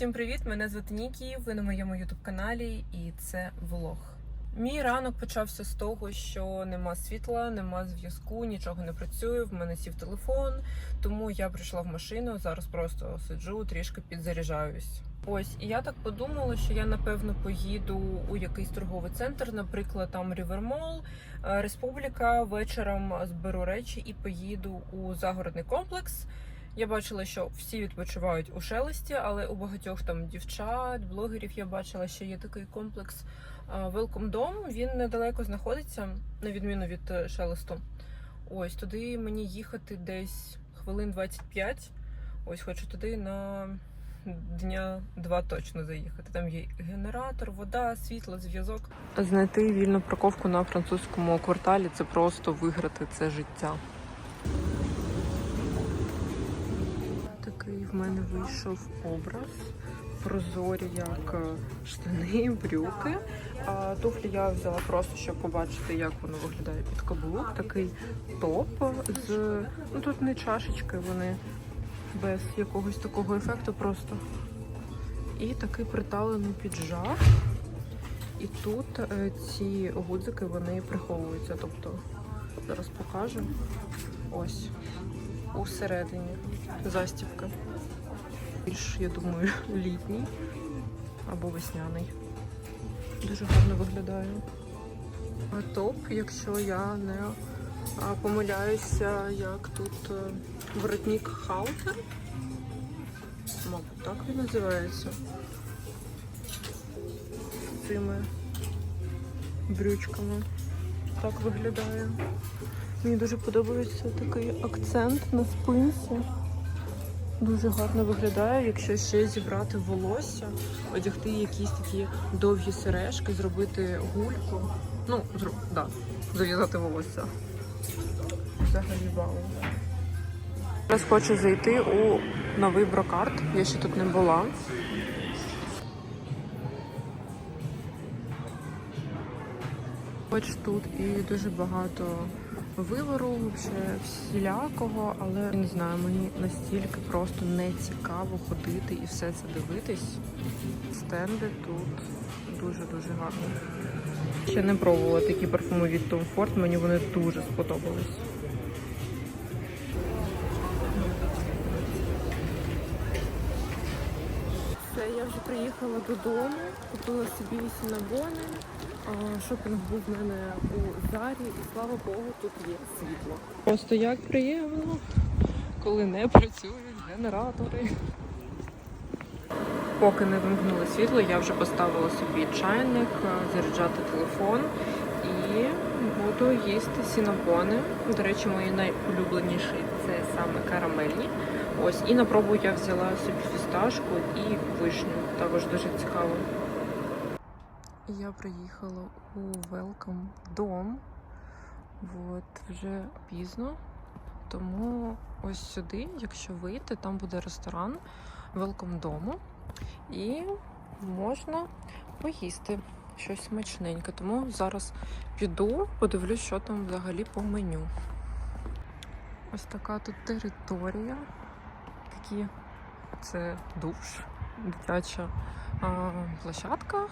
Всім привіт! Мене звати Нікі. Ви на моєму ютуб каналі, і це влог. Мій ранок почався з того, що нема світла, нема зв'язку, нічого не працює. В мене сів телефон, тому я прийшла в машину. Зараз просто сиджу, трішки підзаряджаюсь. Ось, і я так подумала, що я напевно поїду у якийсь торговий центр, наприклад, там Рівермол, Республіка. Вечором зберу речі і поїду у загородний комплекс. Я бачила, що всі відпочивають у шелесті, але у багатьох там дівчат, блогерів я бачила, що є такий комплекс Welcome Dom. Він недалеко знаходиться, на відміну від е, шелесту. Ось туди мені їхати десь хвилин 25. Ось хочу туди на дня два точно заїхати. Там є генератор, вода, світло, зв'язок. Знайти вільну парковку на французькому кварталі це просто виграти це життя. Такий в мене вийшов образ. Прозорі, як е, штани, брюки. А туфлі я взяла просто, щоб побачити, як воно виглядає під каблук. Такий топ з ну тут не чашечки, вони без якогось такого ефекту просто. І такий приталений піджак. І тут е, ці гудзики вони приховуються. Тобто зараз покажу. Ось усередині застібка. Більш, я думаю, літній або весняний. Дуже гарно виглядає. А топ, якщо я не помиляюся, як тут е, воротник хаутер. Мабуть, так він називається. З цими брючками. Так виглядає. Мені дуже подобається такий акцент на спинці. Дуже гарно виглядає, якщо ще зібрати волосся, одягти якісь такі довгі сережки, зробити гульку. Ну, зру... да, зав'язати волосся. Взагалі вау. Зараз хочу зайти у новий брокарт. Я ще тут не була. Хоч тут і дуже багато вибору, вже всілякого, але не знаю, мені настільки просто не цікаво ходити і все це дивитись. Стенди тут дуже-дуже гарні. Ще не пробувала такі парфуми від Tom Ford, мені вони дуже сподобались. Я вже приїхала додому, купила собі сінабони. Шопінг був в мене у зарі, і слава Богу, тут є світло. Просто як приємно, коли не працюють генератори. Поки не вимкнули світло, я вже поставила собі чайник, заряджати телефон і буду їсти сінабони. До речі, мої найулюбленіші це саме карамельні. Ось і на пробу я взяла собі фісташку і вишню. Також дуже цікаво. Я приїхала у Welcome Dom. От вже пізно. Тому ось сюди, якщо вийти, там буде ресторан Welcome Дому. І можна поїсти щось смачненьке. Тому зараз піду, подивлюсь, що там взагалі по меню. Ось така тут територія. Такі це душ, дитяча а, площадка.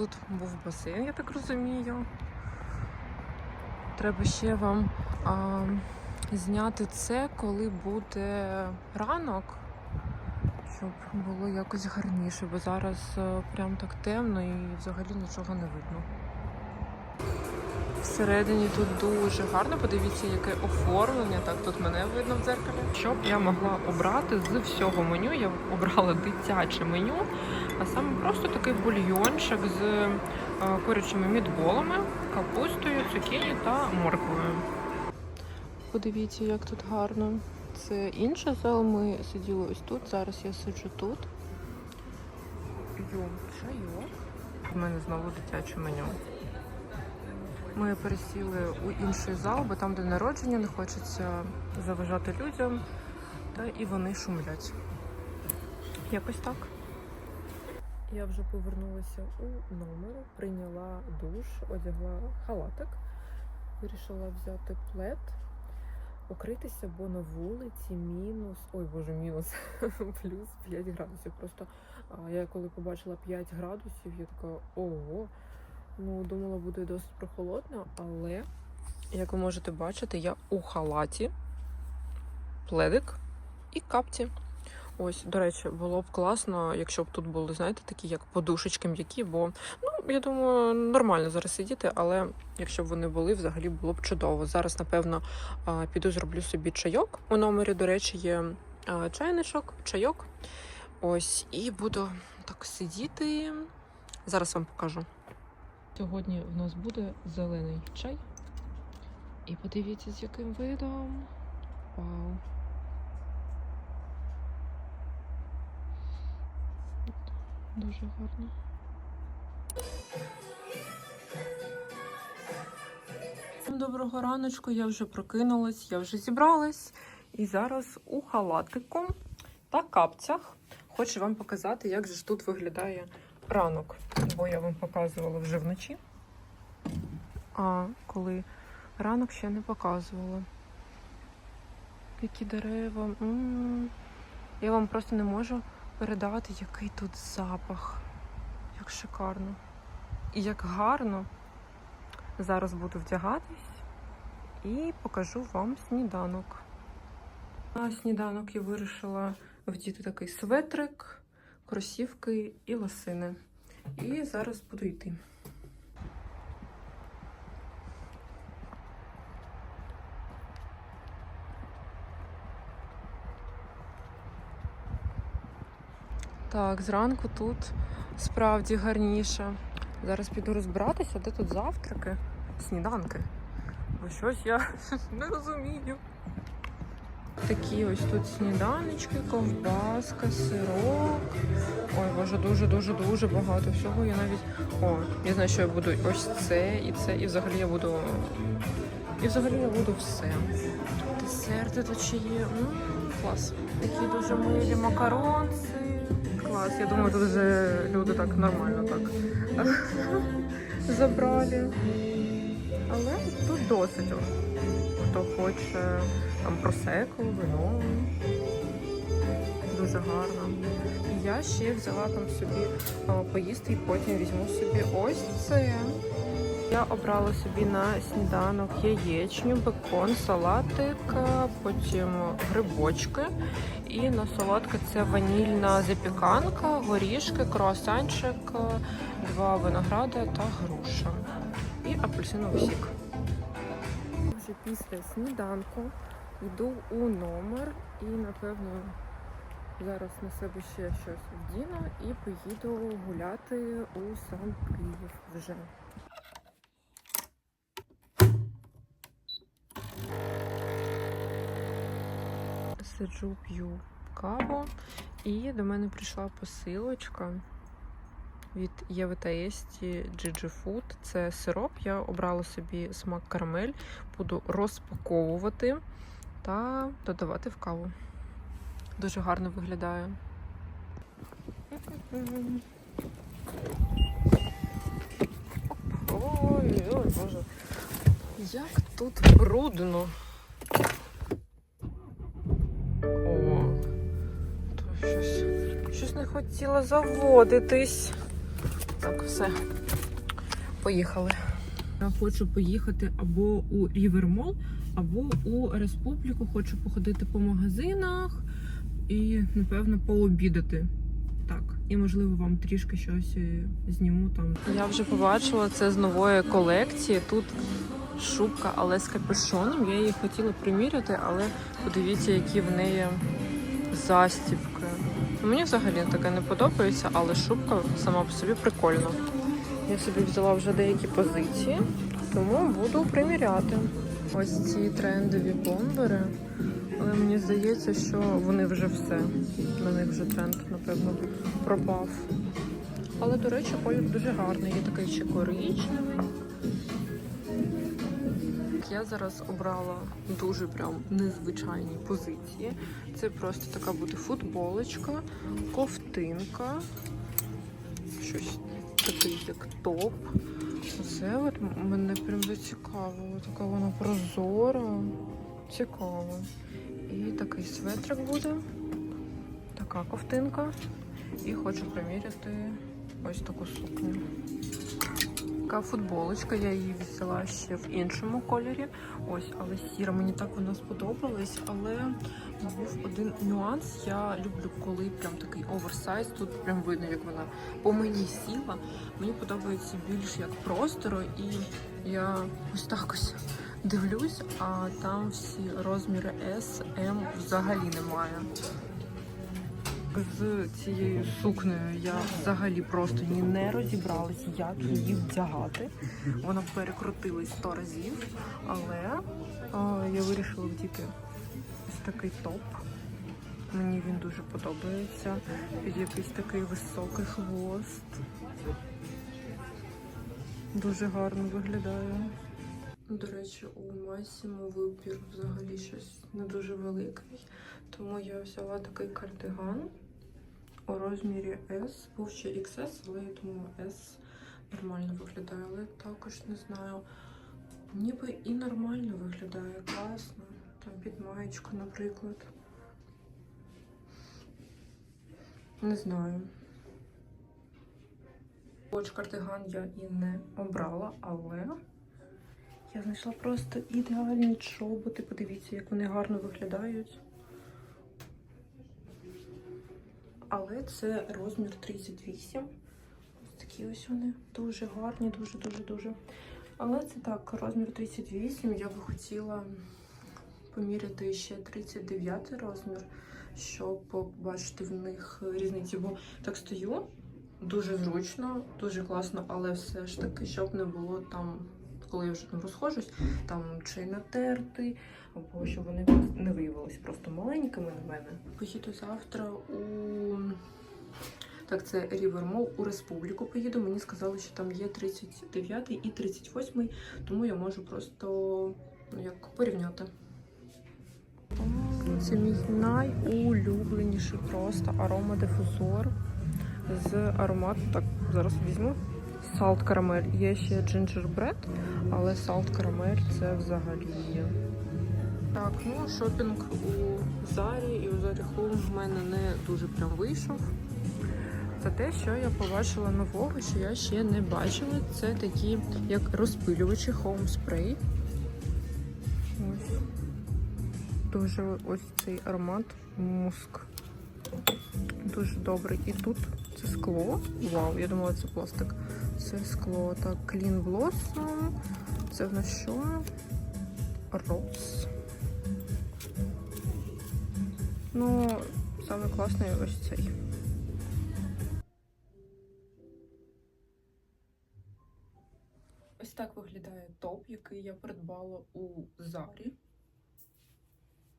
Тут був басейн, я так розумію. Треба ще вам а, зняти це, коли буде ранок, щоб було якось гарніше, бо зараз а, прям так темно і взагалі нічого не видно. Всередині тут дуже гарно. Подивіться, яке оформлення. Так, тут мене видно в дзеркалі. Щоб я могла обрати з всього меню, я обрала дитяче меню, а саме просто такий бульйончик з е, курячими мідболами, капустою, цукіні та морквою. Подивіться, як тут гарно. Це інша зал. Ми сиділи ось тут. Зараз я сиджу тут. П'ю чайок. У мене знову дитяче меню. Ми пересіли у інший зал, бо там, де народження, не хочеться заважати людям, та і вони шумлять. Якось так. Я вже повернулася у номер, прийняла душ, одягла халатик, вирішила взяти плед. укритися, бо на вулиці мінус. Ой, боже, мінус плюс 5 градусів. Просто я коли побачила 5 градусів, я така ого. Ну, думала, буде досить прохолодно, але як ви можете бачити, я у халаті, пледик і капці. Ось, до речі, було б класно, якщо б тут були, знаєте, такі як подушечки м'які, бо ну, я думаю, нормально зараз сидіти, але якщо б вони були, взагалі було б чудово. Зараз, напевно, піду зроблю собі чайок. У номері, до речі, є чайничок, чайок. Ось, і буду так сидіти. Зараз вам покажу. Сьогодні в нас буде зелений чай. І подивіться, з яким видом. Вау. Дуже гарно. Доброго раночку, я вже прокинулась, я вже зібралась. І зараз у халатику та капцях хочу вам показати, як же ж тут виглядає ранок. Бо я вам показувала вже вночі. А коли ранок ще не показувала. Які дерева. Я вам просто не можу передати, який тут запах. Як шикарно. І як гарно. Зараз буду вдягатись і покажу вам сніданок. На сніданок я вирішила вдіти такий светрик, кросівки і лосини. І зараз буду йти. Так, зранку тут справді гарніше. Зараз піду розбиратися, де тут завтраки, сніданки. Бо щось я не розумію. Такі ось тут сніданочки, ковбаска, сирок. Ой, боже, дуже-дуже дуже багато всього. Я навіть. О, я знаю, що я буду ось це і це, і взагалі я буду. І взагалі я буду все. Десерти тут ще є. М, клас. Такі дуже милі макаронці. Клас. Я думаю, тут вже люди так нормально так забрали. Але тут досить. Хто хоче там просеку, вино. Дуже гарно. І я ще взяла там собі поїсти і потім візьму собі ось це. Я обрала собі на сніданок яєчню, бекон, салатик, потім грибочки. І на солодке це ванільна запіканка, горішки, круасанчик, два винограда та груша. І апельсиновий сік. Вже після сніданку йду у номер і, напевно, зараз на себе ще щось вдіну і поїду гуляти у сам Київ вже. Сиджу, п'ю каву, і до мене прийшла посилочка від Єви та Есті Gigi Food. Це сироп. Я обрала собі смак карамель, буду розпаковувати та додавати в каву. Дуже гарно виглядає. Ой, ой, боже. Як тут брудно. О, то щось, щось не хотіла заводитись. Так, все. Поїхали. Я хочу поїхати або у Рівермол, або у Республіку. Хочу походити по магазинах і, напевно, пообідати. Так, і можливо вам трішки щось е, зніму там. Я вже побачила це з нової колекції. Тут шубка, але з капюшоном. Я її хотіла приміряти, але подивіться, які в неї застібки. Мені взагалі таке не подобається, але шубка сама по собі прикольна. Я собі взяла вже деякі позиції, тому буду приміряти. Ось ці трендові бомбери. Але мені здається, що вони вже все. На них вже тренд, напевно, пропав. Але, до речі, колір дуже гарний. Є такий ще коричневий. Я зараз обрала дуже прям незвичайні позиції. Це просто така буде футболочка, ковтинка, щось такий як топ. Оце от мене прям зацікавило. Така вона прозора. Цікаво. І такий светрик буде, така ковтинка. І хочу приміряти ось таку сукню. Така футболочка, я її взяла ще в іншому кольорі. Ось, але сіра, мені так вона сподобалась, але був один нюанс. Я люблю, коли прям такий оверсайз. Тут прям видно, як вона по мені сіла. Мені подобається більш як просторо, і я ось так ось дивлюсь, а там всі розміри S, M взагалі немає. З цією сукнею я взагалі просто ні не розібралась, як її вдягати. Вона перекрутилась сто разів, але а, я вирішила вдіти ось такий топ. Мені він дуже подобається. Під якийсь такий високий хвост. Дуже гарно виглядає. До речі, у Масімо вибір взагалі щось не дуже великий. Тому я взяла такий кардиган у розмірі S. Був ще XS, але я думаю, S нормально виглядає. Але також не знаю. Ніби і нормально виглядає, класно. Там під маєчку, наприклад. Не знаю. Хоч кардиган я і не обрала, але я знайшла просто ідеальні чоботи. Подивіться, як вони гарно виглядають. Але це розмір 38. Ось такі ось вони дуже гарні, дуже-дуже-дуже. Але це так, розмір 38. Я би хотіла поміряти ще 39 розмір, щоб побачити в них різницю. Бо так стою дуже зручно, дуже класно, але все ж таки, щоб не було там, коли я вже там розходжусь, там чи натерти, або щоб вони не виявилися просто маленькими на мене. Поїду завтра у так, це Mall у Республіку поїду. Мені сказали, що там є 39 і 38, тому я можу просто ну, як порівняти. Це мій найулюбленіший просто аромадифузор з аромату. Так, зараз візьму. Salt карамель. Є ще Gingerbread, але Salt карамель це взагалі. є. Так, ну шопінг у Зарі і у Зарі Home в мене не дуже прям вийшов. Це те, що я побачила нового, що я ще не бачила. Це такі як розпилювачі Home Spray. Дуже ось цей аромат муск. Дуже добрий. І тут це скло. Вау, я думала, це пластик. Це скло. Так, Clean Blossom. Це в нас що? Rose. Ну, саме класний ось цей. Ось так виглядає топ, який я придбала у Зарі.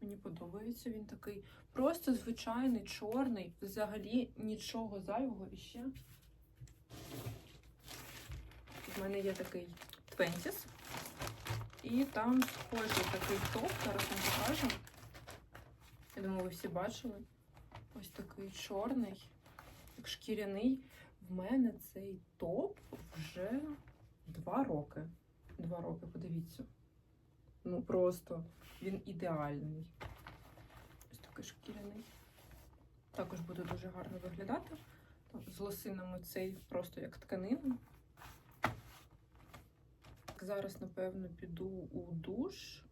Мені подобається він такий просто звичайний, чорний, взагалі нічого зайвого і ще. У мене є такий Твентіс. І там схожий такий топ, зараз вам покажу. Я думаю, ви всі бачили. Ось такий чорний, як шкіряний. В мене цей топ вже два роки. Два роки, подивіться. Ну просто він ідеальний. Ось такий шкіряний. Також буде дуже гарно виглядати. З лосинами цей просто як тканина. Зараз, напевно, піду у душ,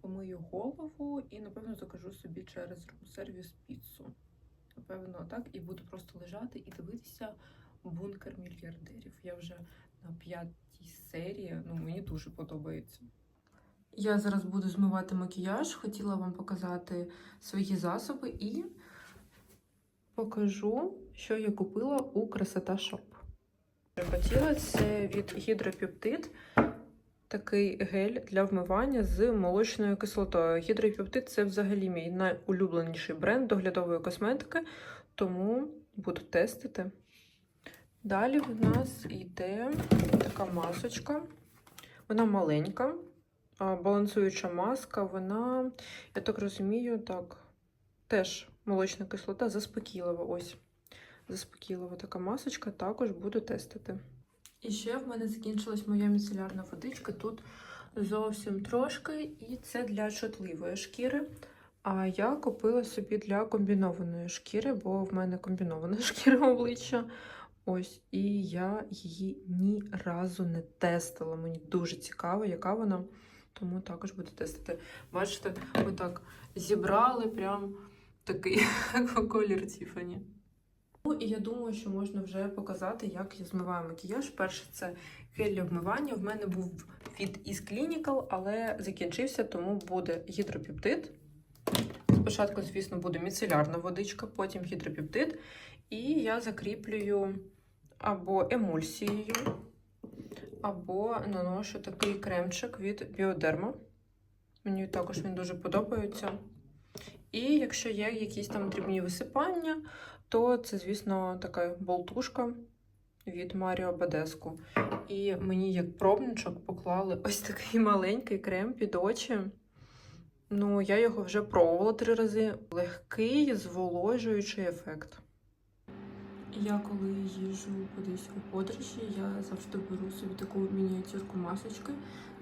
помию голову і, напевно, закажу собі через сервіс піцу. Напевно, так, і буду просто лежати і дивитися бункер мільярдерів. Я вже на п'ятій серії, ну мені дуже подобається. Я зараз буду змивати макіяж. Хотіла вам показати свої засоби і покажу, що я купила у Красота Шоп. Хотіла це від гідропептид. Такий гель для вмивання з молочною кислотою. Гідропептид це взагалі мій найулюбленіший бренд доглядової косметики, тому буду тестити. Далі в нас йде така масочка. Вона маленька, балансуюча маска. Вона, я так розумію, так, теж молочна кислота, заспокійлива. Ось. Заспокійлива така масочка, також буду тестити. І ще в мене закінчилась моя міцелярна водичка. Тут зовсім трошки, і це для чутливої шкіри. А я купила собі для комбінованої шкіри, бо в мене комбінована шкіра обличчя. Ось, і я її ні разу не тестила. Мені дуже цікаво, яка вона. Тому також буду тестити. Бачите, отак зібрали прям такий колір Тіфані. Ну і я думаю, що можна вже показати, як я змиваю макіяж. Перше, це гель для вмивання. В мене був від Is Clinical, але закінчився, тому буде гідропептид. Спочатку, звісно, буде міцелярна водичка, потім гідропептид. І я закріплюю або емульсією, або наношу такий кремчик від Bioderma. Мені також він дуже подобається. І якщо є якісь там дрібні висипання, то це, звісно, така болтушка від Маріо Бадеску. І мені як пробничок поклали ось такий маленький крем під очі. Ну, я його вже пробувала три рази. Легкий, зволожуючий ефект. Я коли їжджу кудись у подорожі, я завжди беру собі таку мініатюрку масочки.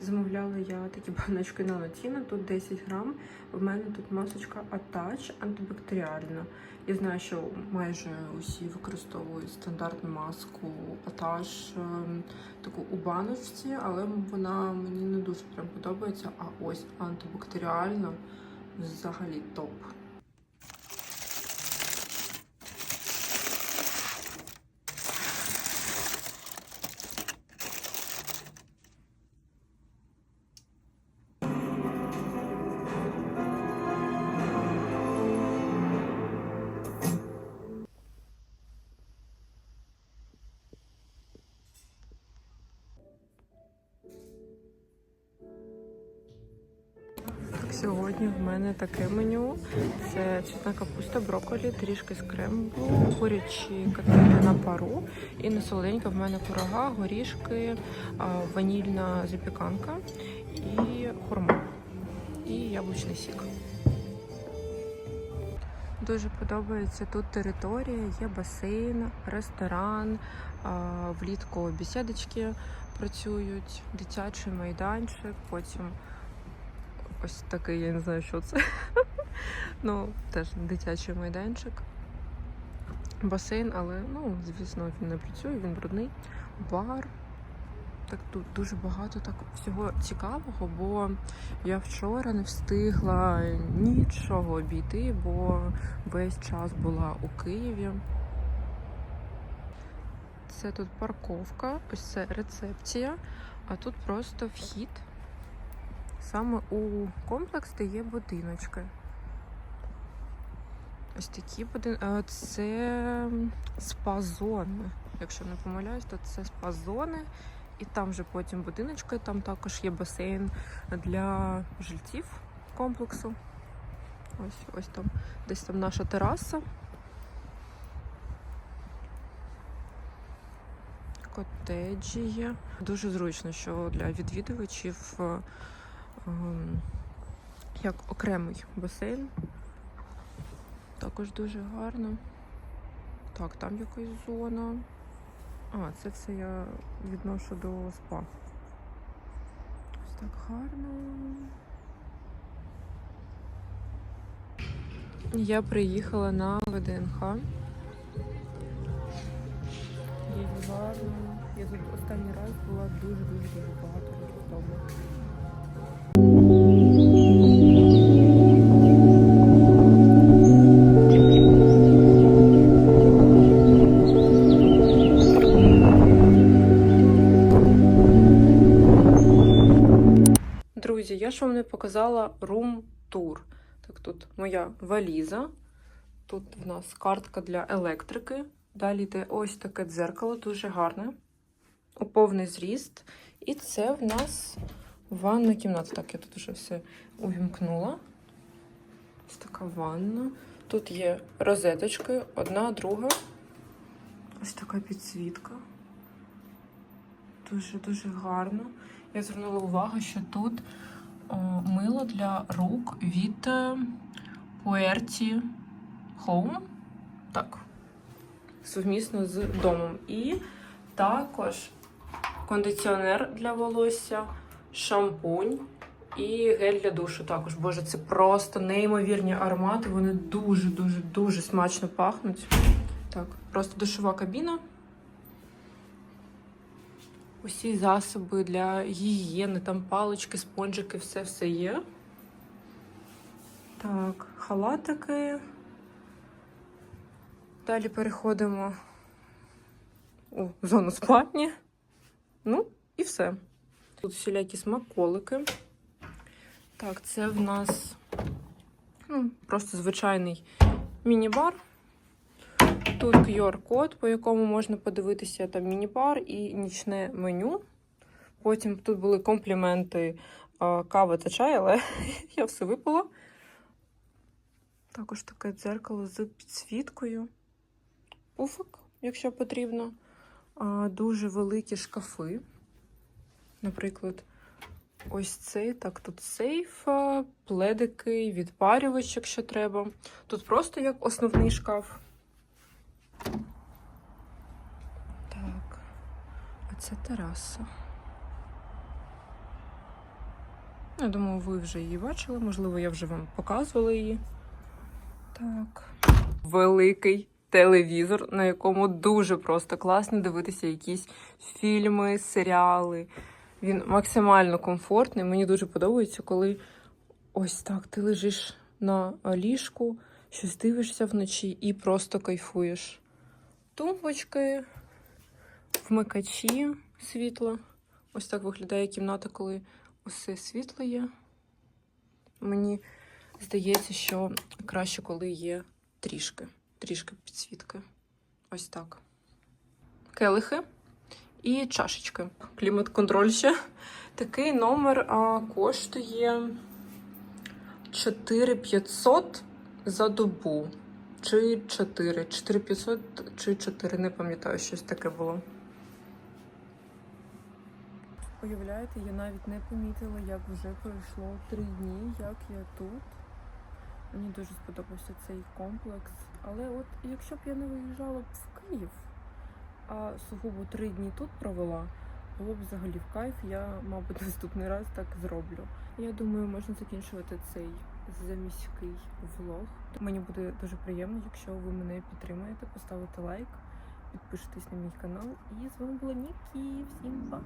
Замовляла я такі баночки на Латіна, тут 10 грам. В мене тут масочка Attach антибактеріальна. Я знаю, що майже усі використовують стандартну маску Attach, ем, таку у баночці, але вона мені не дуже прям подобається. А ось антибактеріальна взагалі топ. Таке меню: це цвітна капуста, брокколі, трішки скремблу, курячі котлети на пару і на солоденька в мене курага, горішки, ванільна запіканка і хурма. І яблучний сік. Дуже подобається тут територія, є басейн, ресторан, влітку бесідочки працюють, дитячий майданчик, потім ось такий, я не знаю, що це. ну, теж дитячий майданчик. Басейн, але, ну, звісно, він не працює, він брудний. Бар. Так тут дуже багато так всього цікавого, бо я вчора не встигла нічого обійти, бо весь час була у Києві. Це тут парковка, ось це рецепція, а тут просто вхід. Саме у комплекс, є будиночки. Ось такі будинки. Це спа-зони. Якщо не помиляюсь, то це спа-зони. І там вже потім будиночки, там також є басейн для жильців комплексу. Ось ось там десь там наша тераса. Котеджі є. Дуже зручно, що для відвідувачів е, як окремий басейн. Також дуже гарно. Так, там якась зона. А, це все я відношу до спа. Ось так гарно. Я приїхала на ВДНХ. Дуже гарно. Я тут останній раз була дуже-дуже дуже багато років тому. Показала рум-тур. Так, тут моя валіза. Тут в нас картка для електрики. Далі йде ось таке дзеркало, дуже гарне. У повний зріст. І це в нас ванна кімната. Так, я тут вже все увімкнула. Ось така ванна. Тут є розеточки, одна, друга. Ось така підсвітка. Дуже-дуже гарно. Я звернула увагу, що тут мило для рук від е, Puerty Home. Так. Сумісно з домом. І також кондиціонер для волосся, шампунь і гель для душу також. Боже, це просто неймовірні аромати. Вони дуже, дуже, дуже смачно пахнуть. Так, просто душова кабіна. Усі засоби для гігієни, там палички, спонжики, все все є. Так, халатики. Далі переходимо у зону спальні. Ну, і все. Тут всілякі смаколики. Так, це в нас ну, просто звичайний міні-бар. Тут QR-код, по якому можна подивитися там міні-бар і нічне меню. Потім тут були компліменти а, кава та чай, але я все випила. Також таке дзеркало з підсвіткою. Пуфик, якщо потрібно. Дуже великі шкафи. Наприклад, ось цей, так, тут сейф, пледики, відпарювач, якщо треба. Тут просто як основний шкаф. Так, а це тераса. Я думаю, ви вже її бачили, можливо, я вже вам показувала її. Так. Великий телевізор, на якому дуже просто класно дивитися якісь фільми, серіали. Він максимально комфортний. Мені дуже подобається, коли ось так ти лежиш на ліжку, щось дивишся вночі і просто кайфуєш. Тумбочки, вмикачі світла. Ось так виглядає кімната, коли усе світло є. Мені здається, що краще, коли є трішки, трішки підсвітки. Ось так. Келихи і чашечки. Клімат-контроль ще. Такий номер а, коштує 4500 за добу. Чи 4. 4500 чи 4, не пам'ятаю, щось таке було. Уявляєте, я навіть не помітила, як вже пройшло три дні, як я тут. Мені дуже сподобався цей комплекс. Але от якщо б я не виїжджала в Київ, а сугубо три дні тут провела, було б взагалі в кайф. Я, мабуть, наступний раз так зроблю. Я думаю, можна закінчувати цей за міський влог. Мені буде дуже приємно, якщо ви мене підтримаєте, поставите лайк, підпишитесь на мій канал. І з вами була Нікі. Всім па!